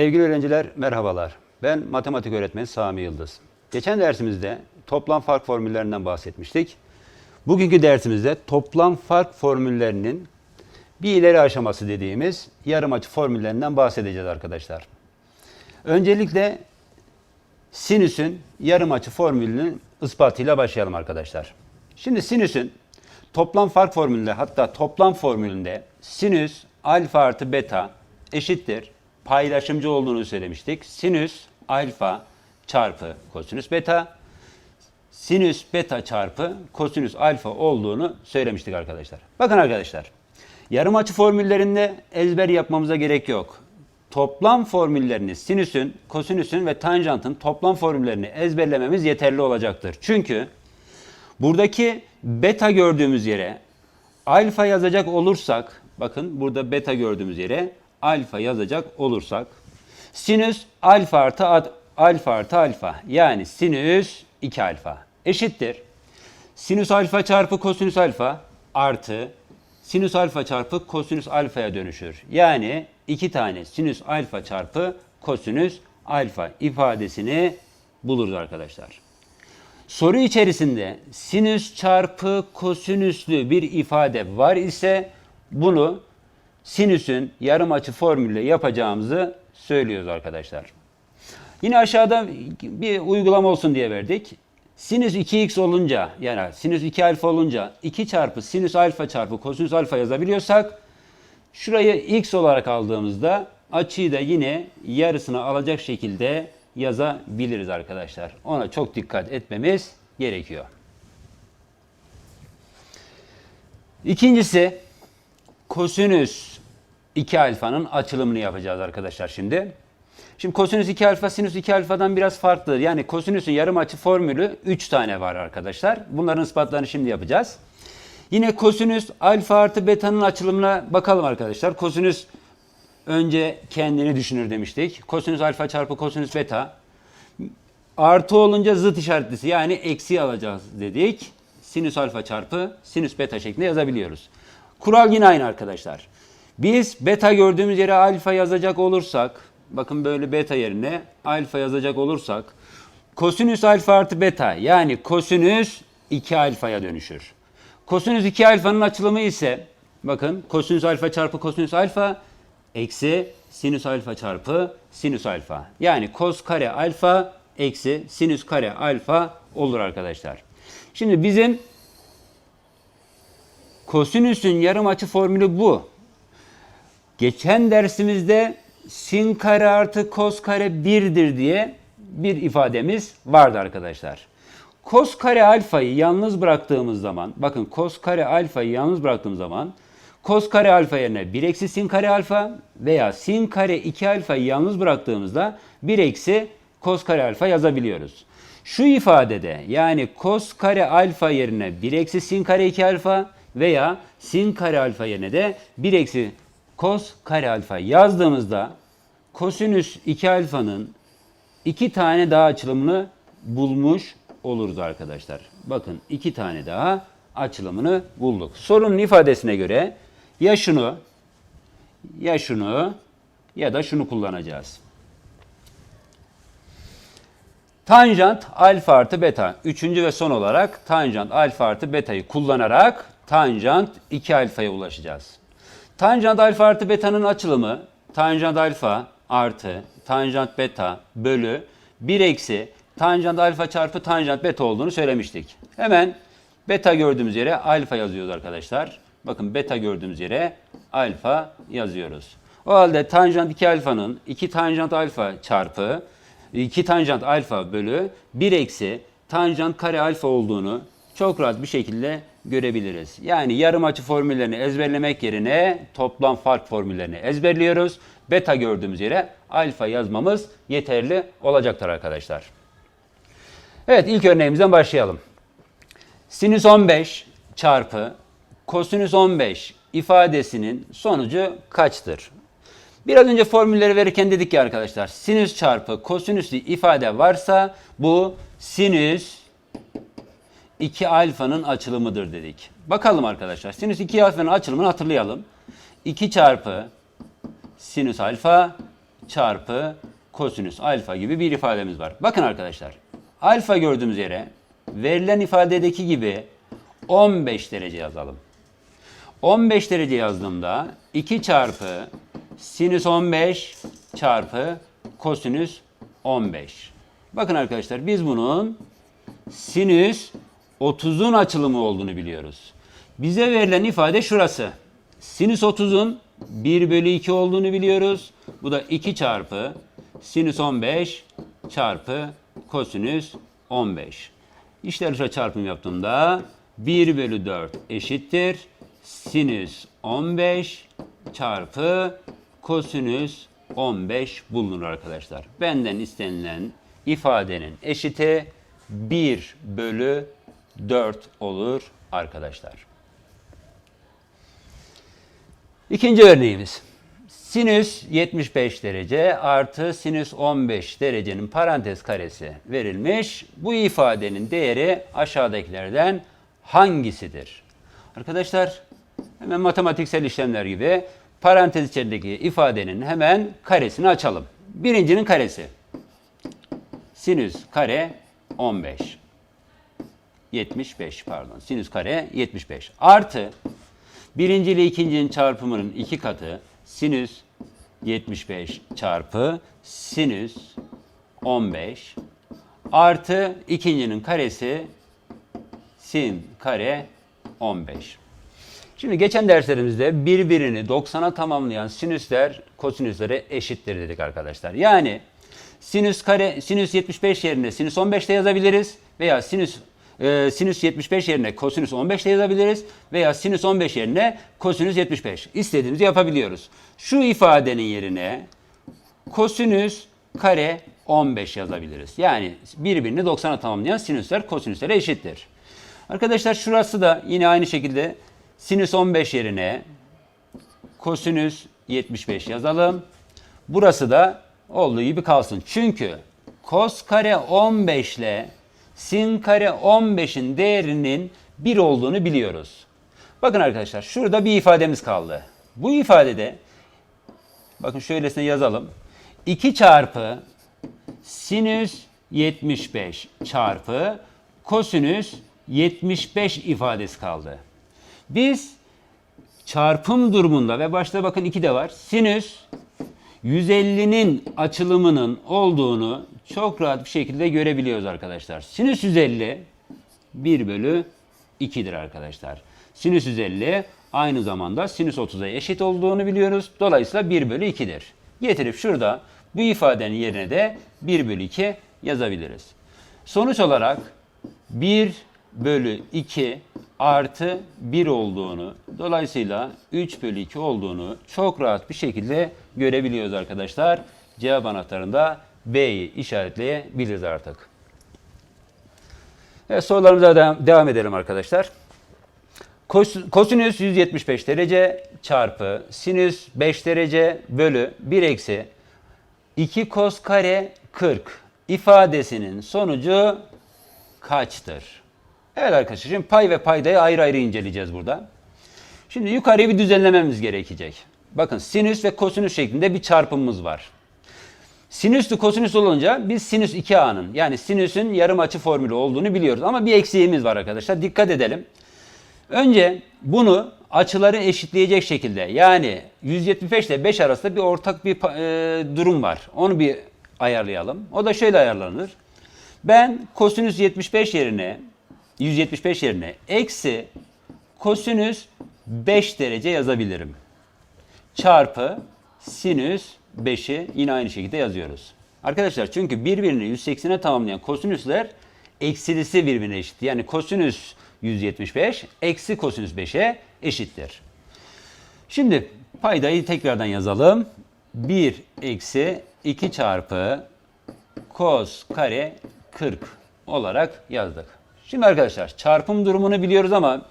Sevgili öğrenciler merhabalar. Ben matematik öğretmeni Sami Yıldız. Geçen dersimizde toplam fark formüllerinden bahsetmiştik. Bugünkü dersimizde toplam fark formüllerinin bir ileri aşaması dediğimiz yarım açı formüllerinden bahsedeceğiz arkadaşlar. Öncelikle sinüsün yarım açı formülünün ispatıyla başlayalım arkadaşlar. Şimdi sinüsün toplam fark formülünde hatta toplam formülünde sinüs alfa artı beta eşittir paylaşımcı olduğunu söylemiştik. Sinüs alfa çarpı kosinüs beta sinüs beta çarpı kosinüs alfa olduğunu söylemiştik arkadaşlar. Bakın arkadaşlar. Yarım açı formüllerinde ezber yapmamıza gerek yok. Toplam formüllerini sinüsün, kosinüsün ve tanjantın toplam formüllerini ezberlememiz yeterli olacaktır. Çünkü buradaki beta gördüğümüz yere alfa yazacak olursak, bakın burada beta gördüğümüz yere alfa yazacak olursak, sinüs alfa artı alfa artı alfa yani sinüs 2 alfa eşittir. Sinüs alfa çarpı kosinüs alfa artı sinüs alfa çarpı kosinüs alfaya dönüşür. Yani iki tane sinüs alfa çarpı kosinüs alfa ifadesini buluruz arkadaşlar. Soru içerisinde sinüs çarpı kosinüslü bir ifade var ise bunu sinüsün yarım açı formülle yapacağımızı söylüyoruz arkadaşlar. Yine aşağıda bir uygulama olsun diye verdik. Sinüs 2x olunca yani sinüs 2 alfa olunca 2 çarpı sinüs alfa çarpı kosinüs alfa yazabiliyorsak şurayı x olarak aldığımızda açıyı da yine yarısını alacak şekilde yazabiliriz arkadaşlar. Ona çok dikkat etmemiz gerekiyor. İkincisi kosinüs 2 alfanın açılımını yapacağız arkadaşlar şimdi. Şimdi kosinüs 2 alfa sinüs 2 alfadan biraz farklıdır. Yani kosinüsün yarım açı formülü 3 tane var arkadaşlar. Bunların ispatlarını şimdi yapacağız. Yine kosinüs alfa artı beta'nın açılımına bakalım arkadaşlar. Kosinüs önce kendini düşünür demiştik. Kosinüs alfa çarpı kosinüs beta. Artı olunca zıt işaretlisi yani eksi alacağız dedik. Sinüs alfa çarpı sinüs beta şeklinde yazabiliyoruz. Kural yine aynı arkadaşlar. Biz beta gördüğümüz yere alfa yazacak olursak, bakın böyle beta yerine alfa yazacak olursak, kosinüs alfa artı beta yani kosinüs 2 alfaya dönüşür. Kosinüs 2 alfanın açılımı ise, bakın kosinüs alfa çarpı kosinüs alfa eksi sinüs alfa çarpı sinüs alfa. Yani kos kare alfa eksi sinüs kare alfa olur arkadaşlar. Şimdi bizim kosinüsün yarım açı formülü bu. Geçen dersimizde sin kare artı kos kare 1'dir diye bir ifademiz vardı arkadaşlar. Kos kare alfayı yalnız bıraktığımız zaman, bakın kos kare alfayı yalnız bıraktığımız zaman kos kare alfa yerine 1 eksi sin kare alfa veya sin kare 2 alfayı yalnız bıraktığımızda 1 eksi kos kare alfa yazabiliyoruz. Şu ifadede yani kos kare alfa yerine 1 eksi sin kare 2 alfa veya sin kare alfa yerine de 1 eksi kos kare alfa yazdığımızda kosinüs 2 alfanın iki tane daha açılımını bulmuş oluruz arkadaşlar. Bakın iki tane daha açılımını bulduk. Sorunun ifadesine göre ya şunu ya şunu ya da şunu kullanacağız. Tanjant alfa artı beta. Üçüncü ve son olarak tanjant alfa artı beta'yı kullanarak tanjant 2 alfaya ulaşacağız. Tanjant alfa artı beta'nın açılımı tanjant alfa artı tanjant beta bölü 1 eksi tanjant alfa çarpı tanjant beta olduğunu söylemiştik. Hemen beta gördüğümüz yere alfa yazıyoruz arkadaşlar. Bakın beta gördüğümüz yere alfa yazıyoruz. O halde tanjant 2 alfanın 2 tanjant alfa çarpı 2 tanjant alfa bölü 1 eksi tanjant kare alfa olduğunu çok rahat bir şekilde görebiliriz. Yani yarım açı formüllerini ezberlemek yerine toplam fark formüllerini ezberliyoruz. Beta gördüğümüz yere alfa yazmamız yeterli olacaktır arkadaşlar. Evet ilk örneğimizden başlayalım. Sinüs 15 çarpı kosinüs 15 ifadesinin sonucu kaçtır? Biraz önce formülleri verirken dedik ki arkadaşlar sinüs çarpı kosinüslü ifade varsa bu sinüs 2 alfanın açılımıdır dedik. Bakalım arkadaşlar sinüs 2 alfanın açılımını hatırlayalım. 2 çarpı sinüs alfa çarpı kosinüs alfa gibi bir ifademiz var. Bakın arkadaşlar. Alfa gördüğümüz yere verilen ifadedeki gibi 15 derece yazalım. 15 derece yazdığımda 2 çarpı sinüs 15 çarpı kosinüs 15. Bakın arkadaşlar biz bunun sinüs 30'un açılımı olduğunu biliyoruz. Bize verilen ifade şurası. Sinüs 30'un 1 bölü 2 olduğunu biliyoruz. Bu da 2 çarpı sinüs 15 çarpı kosinüs 15. İşler dışa çarpım yaptığımda 1 bölü 4 eşittir. Sinüs 15 çarpı kosinüs 15 bulunur arkadaşlar. Benden istenilen ifadenin eşiti 1 bölü 4 olur arkadaşlar. İkinci örneğimiz. Sinüs 75 derece artı sinüs 15 derecenin parantez karesi verilmiş. Bu ifadenin değeri aşağıdakilerden hangisidir? Arkadaşlar hemen matematiksel işlemler gibi parantez içerisindeki ifadenin hemen karesini açalım. Birincinin karesi. Sinüs kare 15. 75 pardon. Sinüs kare 75. Artı birinci ile ikincinin çarpımının iki katı sinüs 75 çarpı sinüs 15 artı ikincinin karesi sin kare 15. Şimdi geçen derslerimizde birbirini 90'a tamamlayan sinüsler kosinüslere eşittir dedik arkadaşlar. Yani sinüs kare sinüs 75 yerine sinüs 15 de yazabiliriz veya sinüs e, sinüs 75 yerine kosinüs 15 de yazabiliriz veya sinüs 15 yerine kosinüs 75. İstediğimizi yapabiliyoruz. Şu ifadenin yerine kosinüs kare 15 yazabiliriz. Yani birbirini 90'a tamamlayan sinüsler kosinüslere eşittir. Arkadaşlar şurası da yine aynı şekilde sinüs 15 yerine kosinüs 75 yazalım. Burası da olduğu gibi kalsın. Çünkü kos kare 15 ile sin kare 15'in değerinin 1 olduğunu biliyoruz. Bakın arkadaşlar şurada bir ifademiz kaldı. Bu ifadede bakın şöylesine yazalım. 2 çarpı sinüs 75 çarpı kosinüs 75 ifadesi kaldı. Biz çarpım durumunda ve başta bakın 2 de var. Sinüs 150'nin açılımının olduğunu çok rahat bir şekilde görebiliyoruz arkadaşlar. Sinüs 150 1 bölü 2'dir arkadaşlar. Sinüs 150 aynı zamanda sinüs 30'a eşit olduğunu biliyoruz. Dolayısıyla 1 bölü 2'dir. Getirip şurada bu ifadenin yerine de 1 bölü 2 yazabiliriz. Sonuç olarak 1 bölü 2 artı 1 olduğunu, dolayısıyla 3 bölü 2 olduğunu çok rahat bir şekilde görebiliyoruz arkadaşlar. Cevap anahtarında B'yi işaretleyebiliriz artık. Evet, sorularımıza devam, edelim arkadaşlar. Kos- Kosinüs 175 derece çarpı sinüs 5 derece bölü 1 eksi 2 kos kare 40 ifadesinin sonucu kaçtır? Evet arkadaşlar şimdi pay ve paydayı ayrı ayrı inceleyeceğiz burada. Şimdi yukarıya bir düzenlememiz gerekecek. Bakın sinüs ve kosinüs şeklinde bir çarpımımız var. Sinüslü kosinüs olunca biz sinüs 2a'nın yani sinüsün yarım açı formülü olduğunu biliyoruz. Ama bir eksiğimiz var arkadaşlar. Dikkat edelim. Önce bunu açıları eşitleyecek şekilde yani 175 ile 5 arasında bir ortak bir e, durum var. Onu bir ayarlayalım. O da şöyle ayarlanır. Ben kosinüs 75 yerine 175 yerine eksi kosinüs 5 derece yazabilirim. Çarpı sinüs 5'i yine aynı şekilde yazıyoruz. Arkadaşlar çünkü birbirini 180'e tamamlayan kosinüsler eksilisi birbirine eşit. Yani kosinüs 175 eksi kosinüs 5'e eşittir. Şimdi paydayı tekrardan yazalım. 1 eksi 2 çarpı kos kare 40 olarak yazdık. Şimdi arkadaşlar çarpım durumunu biliyoruz ama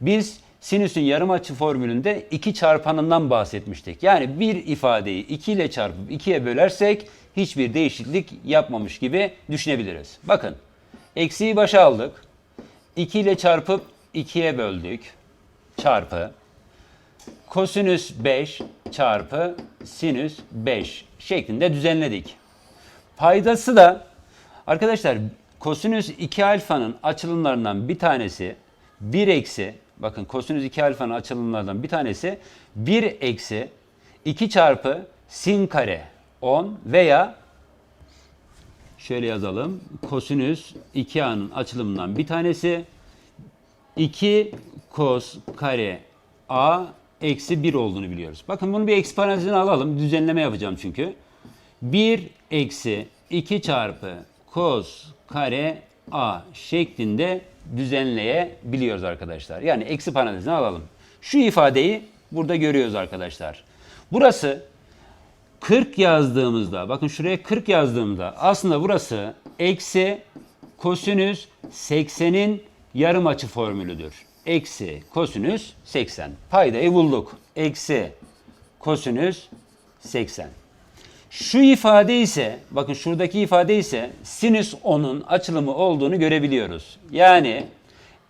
biz sinüsün yarım açı formülünde iki çarpanından bahsetmiştik. Yani bir ifadeyi 2 ile çarpıp 2'ye bölersek hiçbir değişiklik yapmamış gibi düşünebiliriz. Bakın eksiği başa aldık. 2 ile çarpıp 2'ye böldük. Çarpı. kosinüs 5 çarpı sinüs 5 şeklinde düzenledik. Paydası da arkadaşlar kosinüs 2 alfanın açılımlarından bir tanesi 1 eksi bakın kosinüs 2 alfanın açılımlarından bir tanesi 1 eksi 2 çarpı sin kare 10 veya şöyle yazalım. Kosinüs 2a'nın açılımından bir tanesi 2 kos kare a eksi 1 olduğunu biliyoruz. Bakın bunu bir eksponansiyelini alalım. Düzenleme yapacağım çünkü. 1 eksi 2 çarpı kos kare a şeklinde düzenleyebiliyoruz arkadaşlar. Yani eksi parantezini alalım. Şu ifadeyi burada görüyoruz arkadaşlar. Burası 40 yazdığımızda, bakın şuraya 40 yazdığımda aslında burası eksi kosinüs 80'in yarım açı formülüdür. Eksi kosinüs 80. Paydayı bulduk. Eksi kosinüs 80. Şu ifade ise, bakın şuradaki ifade ise sinüs 10'un açılımı olduğunu görebiliyoruz. Yani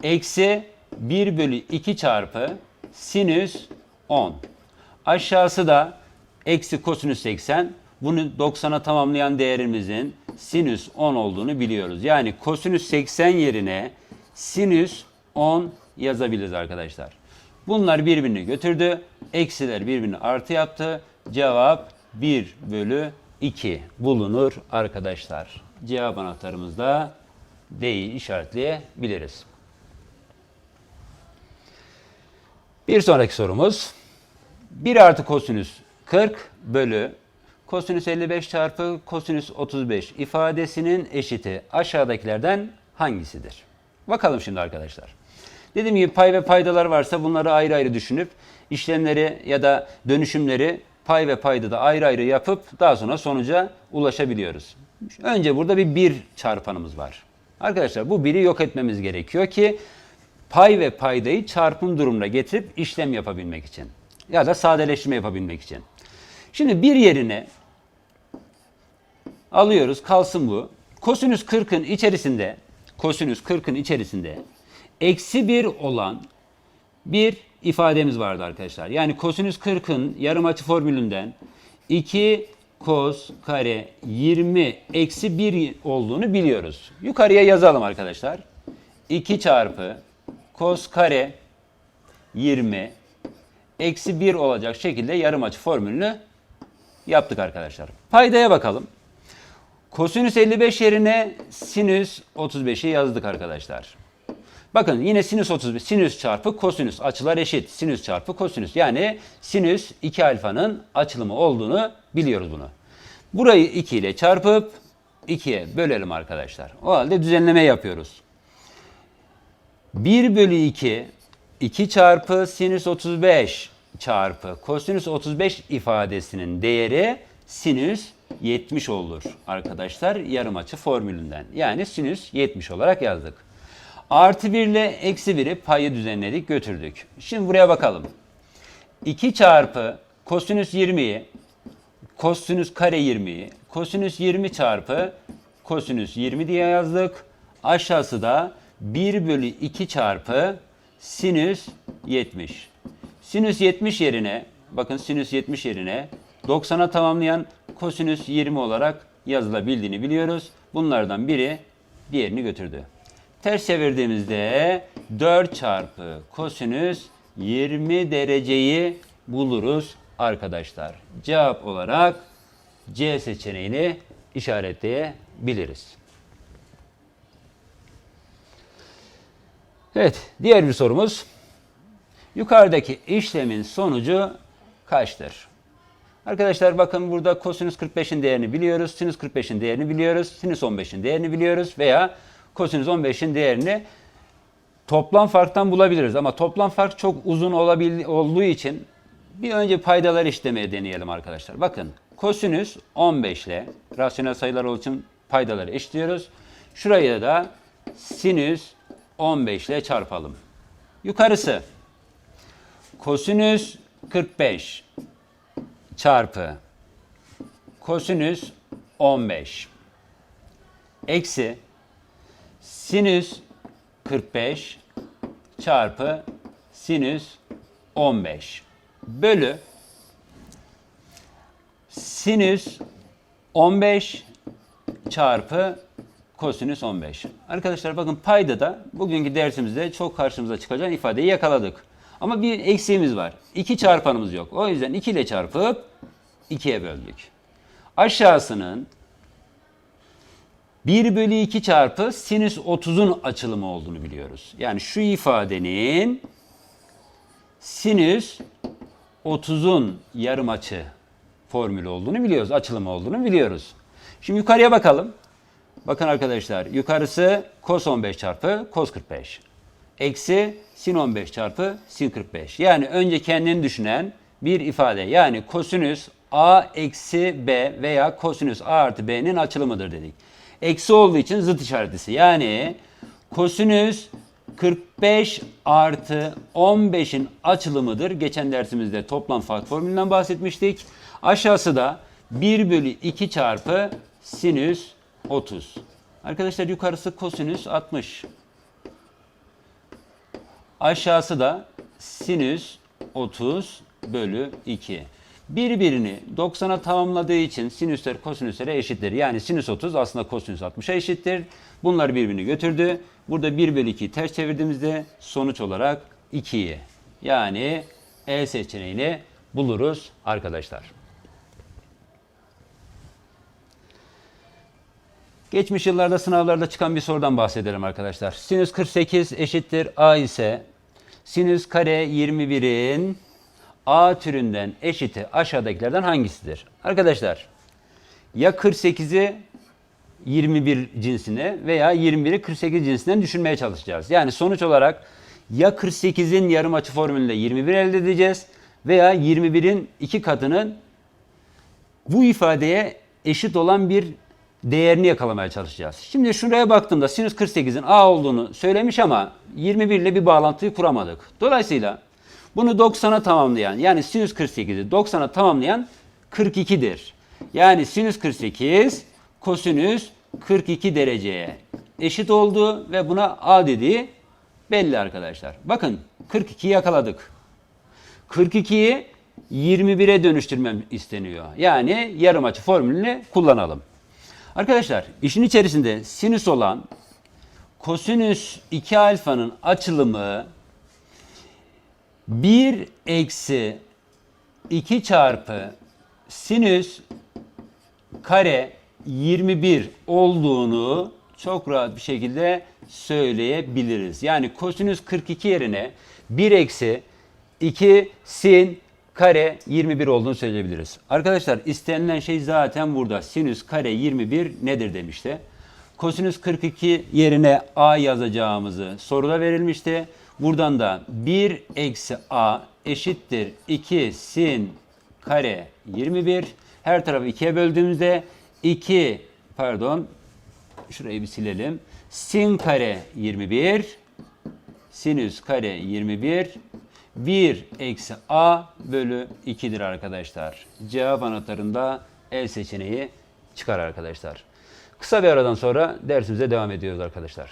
eksi 1 bölü 2 çarpı sinüs 10. Aşağısı da eksi kosinüs 80. Bunu 90'a tamamlayan değerimizin sinüs 10 olduğunu biliyoruz. Yani kosinüs 80 yerine sinüs 10 yazabiliriz arkadaşlar. Bunlar birbirini götürdü. Eksiler birbirini artı yaptı. Cevap 1 bölü 2 bulunur arkadaşlar. Cevap anahtarımızda D'yi işaretleyebiliriz. Bir sonraki sorumuz 1 artı kosinüs 40 bölü kosinüs 55 çarpı kosinüs 35 ifadesinin eşiti aşağıdakilerden hangisidir? Bakalım şimdi arkadaşlar. Dediğim gibi pay ve paydalar varsa bunları ayrı ayrı düşünüp işlemleri ya da dönüşümleri pay ve payda da ayrı ayrı yapıp daha sonra sonuca ulaşabiliyoruz. Önce burada bir 1 çarpanımız var. Arkadaşlar bu 1'i yok etmemiz gerekiyor ki pay ve paydayı çarpım durumuna getirip işlem yapabilmek için. Ya da sadeleştirme yapabilmek için. Şimdi bir yerine alıyoruz kalsın bu. Kosinüs 40'ın içerisinde kosinüs 40'ın içerisinde eksi 1 olan bir ifademiz vardı arkadaşlar. Yani kosinüs 40'ın yarım açı formülünden 2 kos kare 20 eksi 1 olduğunu biliyoruz. Yukarıya yazalım arkadaşlar. 2 çarpı kos kare 20 eksi 1 olacak şekilde yarım açı formülünü yaptık arkadaşlar. Paydaya bakalım. Kosinüs 55 yerine sinüs 35'i yazdık arkadaşlar. Bakın yine sinüs 35, sinüs çarpı kosinüs açılar eşit. Sinüs çarpı kosinüs yani sinüs 2 alfanın açılımı olduğunu biliyoruz bunu. Burayı 2 ile çarpıp 2'ye bölelim arkadaşlar. O halde düzenleme yapıyoruz. 1 bölü 2 2 çarpı sinüs 35 çarpı kosinüs 35 ifadesinin değeri sinüs 70 olur arkadaşlar yarım açı formülünden. Yani sinüs 70 olarak yazdık. Artı 1 ile eksi 1'i payı düzenledik götürdük. Şimdi buraya bakalım. 2 çarpı kosinüs 20'yi kosinüs kare 20'yi kosinüs 20 çarpı kosinüs 20 diye yazdık. Aşağısı da 1 bölü 2 çarpı sinüs 70. Sinüs 70 yerine bakın sinüs 70 yerine 90'a tamamlayan kosinüs 20 olarak yazılabildiğini biliyoruz. Bunlardan biri diğerini götürdü. Ters çevirdiğimizde 4 çarpı kosinüs 20 dereceyi buluruz arkadaşlar. Cevap olarak C seçeneğini işaretleyebiliriz. Evet, diğer bir sorumuz. Yukarıdaki işlemin sonucu kaçtır? Arkadaşlar bakın burada kosinüs 45'in değerini biliyoruz, sinüs 45'in değerini biliyoruz, sinüs 15'in değerini biliyoruz veya kosinüs 15'in değerini toplam farktan bulabiliriz. Ama toplam fark çok uzun olabil, olduğu için bir önce paydalar işlemeye deneyelim arkadaşlar. Bakın kosinüs 15 ile rasyonel sayılar olduğu için paydaları eşitliyoruz. Şuraya da sinüs 15 ile çarpalım. Yukarısı kosinüs 45 çarpı kosinüs 15 eksi sinüs 45 çarpı sinüs 15. bölü sinüs 15 çarpı kosinüs 15. Arkadaşlar bakın payda da bugünkü dersimizde çok karşımıza çıkacak ifadeyi yakaladık. Ama bir eksiğimiz var. 2 çarpanımız yok. O yüzden 2 ile çarpıp 2'ye böldük. Aşağısının 1 bölü 2 çarpı sinüs 30'un açılımı olduğunu biliyoruz. Yani şu ifadenin sinüs 30'un yarım açı formülü olduğunu biliyoruz. Açılımı olduğunu biliyoruz. Şimdi yukarıya bakalım. Bakın arkadaşlar yukarısı cos 15 çarpı cos 45. Eksi sin 15 çarpı sin 45. Yani önce kendini düşünen bir ifade. Yani kosinüs a eksi b veya kosinüs a artı b'nin açılımıdır dedik. Eksi olduğu için zıt işaretlisi. Yani kosinüs 45 artı 15'in açılımıdır. Geçen dersimizde toplam fark formülünden bahsetmiştik. Aşağısı da 1 bölü 2 çarpı sinüs 30. Arkadaşlar yukarısı kosinüs 60. Aşağısı da sinüs 30 bölü 2. Birbirini 90'a tamamladığı için sinüsler kosinüslere eşittir. Yani sinüs 30 aslında kosinüs 60'a eşittir. Bunlar birbirini götürdü. Burada 1 bölü 2'yi ters çevirdiğimizde sonuç olarak 2'yi yani E seçeneğini buluruz arkadaşlar. Geçmiş yıllarda sınavlarda çıkan bir sorudan bahsedelim arkadaşlar. Sinüs 48 eşittir A ise sinüs kare 21'in A türünden eşiti aşağıdakilerden hangisidir? Arkadaşlar ya 48'i 21 cinsine veya 21'i 48 cinsinden düşünmeye çalışacağız. Yani sonuç olarak ya 48'in yarım açı formülünde 21 elde edeceğiz veya 21'in iki katının bu ifadeye eşit olan bir değerini yakalamaya çalışacağız. Şimdi şuraya baktığımda sinüs 48'in A olduğunu söylemiş ama 21 ile bir bağlantıyı kuramadık. Dolayısıyla bunu 90'a tamamlayan yani sinüs 48'i 90'a tamamlayan 42'dir. Yani sinüs 48 kosinüs 42 dereceye eşit oldu ve buna A dediği belli arkadaşlar. Bakın 42'yi yakaladık. 42'yi 21'e dönüştürmem isteniyor. Yani yarım açı formülünü kullanalım. Arkadaşlar işin içerisinde sinüs olan kosinüs 2 alfanın açılımı 1 eksi 2 çarpı sinüs kare 21 olduğunu çok rahat bir şekilde söyleyebiliriz. Yani kosinüs 42 yerine 1 eksi 2 sin kare 21 olduğunu söyleyebiliriz. Arkadaşlar istenilen şey zaten burada. Sinüs kare 21 nedir demişti. Kosinüs 42 yerine a yazacağımızı soruda verilmişti. Buradan da 1 eksi a eşittir 2 sin kare 21. Her tarafı 2'ye böldüğümüzde 2 pardon şurayı bir silelim. Sin kare 21 sinüs kare 21 1 eksi a bölü 2'dir arkadaşlar. Cevap anahtarında el seçeneği çıkar arkadaşlar. Kısa bir aradan sonra dersimize devam ediyoruz arkadaşlar.